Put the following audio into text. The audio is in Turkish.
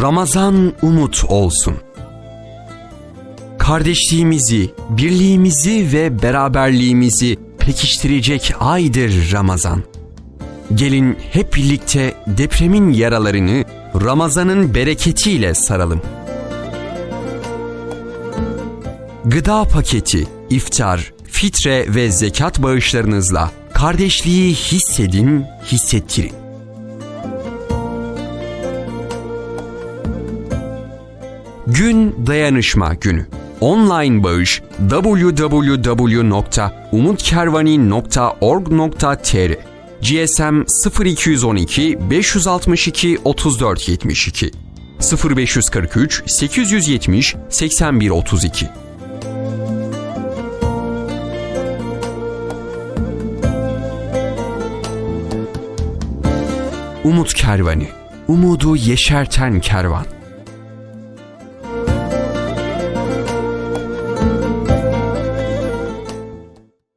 Ramazan umut olsun. Kardeşliğimizi, birliğimizi ve beraberliğimizi pekiştirecek aydır Ramazan. Gelin hep birlikte depremin yaralarını Ramazan'ın bereketiyle saralım. Gıda paketi, iftar, fitre ve zekat bağışlarınızla kardeşliği hissedin, hissettirin. Gün Dayanışma Günü. Online bağış www.umutkervani.org.tr GSM 0212 562 34 72 0543 870 81 32 Umut Kervanı Umudu yeşerten kervan